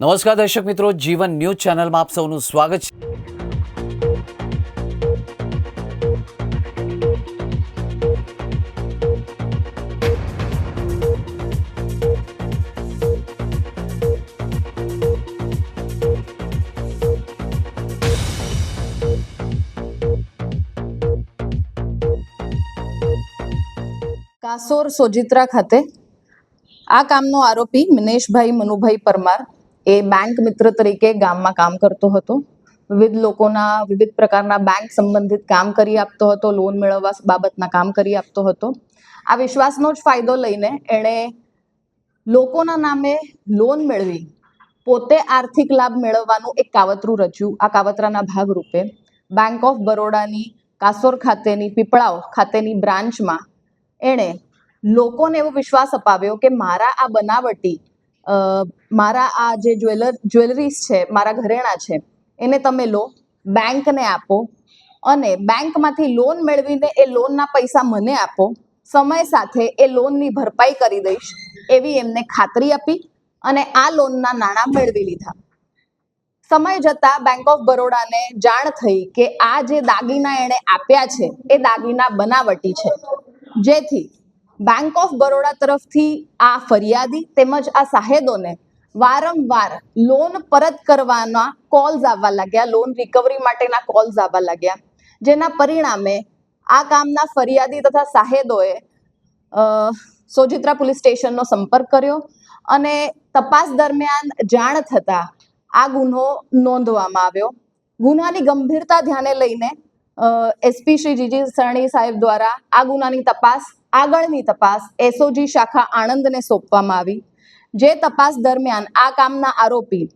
નમસ્કાર દર્શક મિત્રો, જીવન ન્યૂઝ ચેનલમાં આપ સૌનું સ્વાગત છે. કાસોર સોજિત્રા ખાતે આ કામનો આરોપી મિનેશભાઈ મનુભાઈ પરમાર એ બેંક મિત્ર તરીકે ગામમાં કામ કરતો હતો. વિવિધ લોકોના, વિવિધ પ્રકારના બેંક સંબંધિત કામ કરી આપતો હતો લોન મેળવવા બાબતના કામ કરી આપતો હતો. આ વિશ્વાસનો જ ફાયદો લઈને એણે લોકોના નામે લોન મેળવી. પોતે આર્થિક લાભ મેળવવાનું એક કાવતરું રચ્યું. આ કાવતરાના ભાગરૂપે બેંક ઓફ બરોડાની કાસોર ખાતેની પીપળાઓ ખાતેની બ્રાન્ચમાં એણે લોકોને એવો વિશ્વાસ અપાવ્યો કે મારા આ બનાવટી મારા આ જે જ્વેલર, જ્વેલરીઝ છે, મારા ઘરેણા છે, એને તમે લો, બેંકને આપો અને બેંકમાંથી લોન મેળવીને એ લોનના પૈસા મને આપો, સમય સાથે એ લોનની ભરપાઈ કરી દઈશ, એવી એમને ખાતરી આપી અને આ લોનના નાણાં મેળવી લીધા. સમય જતા બેંક ઓફ બરોડાને જાણ થઈ કે આ જે દાગીના એણે આપ્યા છે, એ દાગીના બનાવટી છે. જેથી બેંક ઓફ બરોડા તરફથી આ ફરિયાદી તેમજ આ સાહેદોને વારંવાર લોન પરત કરવાના કોલ્સ આવવા લાગ્યા. લોન રિકવરી માટેના કોલ્સ આવવા લાગ્યા. જેના પરિણામે આ કામના ફરિયાદી તથા સાહેદોએ સોજિત્રા પોલીસ સ્ટેશનનો સંપર્ક કર્યો અને તપાસ દરમિયાન જાણ થતા આ ગુનો નોંધવામાં આવ્યો. ગુનાની ગંભીરતા ધ્યાને લઈને એસપી શ્રી જીજી સરણી સાહેબ દ્વારા આ ગુનાની તપાસ, આગળની તપાસ એસઓજી શાખા આણંદને સોંપવામાં આવી. જે તપાસ દરમિયાન આ કામના આરોપી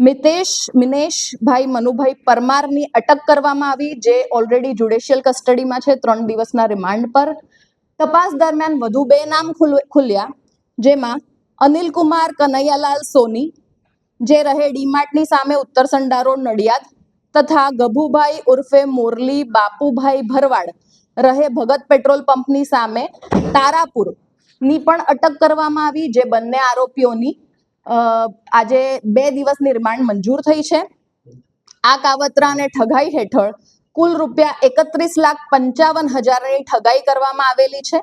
મિતેશ, મિનેશભાઈ મનુભાઈ પરમારની અટક કરવામાં આવી, જે ઓલરેડી જ્યુડિશિયલ કસ્ટડીમાં છે, ત્રણ દિવસના રિમાન્ડ પર. તપાસ દરમિયાન વધુ બે નામ ખુલ- ખુલ્યા, જેમાં અનિલ કુમાર કનૈયાલાલ સોની, જે રહે ડીમાર્ટની સામે ઉત્તર સંડા રોડ નડિયાદ તથા ગભુભાઈ ઉર્ફે મોરલી બાપુભાઈ ભરવાડ રહે ભગત પેટ્રોલ પંપની સામે તારાપુરની પણ અટક કરવામાં આવી, જે બંને આરોપીઓની આજે બે દિવસની રિમાન્ડ મંજૂર થઈ છે. આ કાવતરા અને ઠગાઈ હેઠળ કુલ રૂપિયા એકત્રીસ લાખ પંચાવન હજારની ઠગાઈ કરવામાં આવેલી છે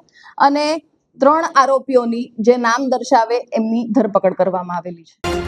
અને ત્રણ આરોપીઓની જે નામ દર્શાવે એમની ધરપકડ કરવામાં આવેલી છે.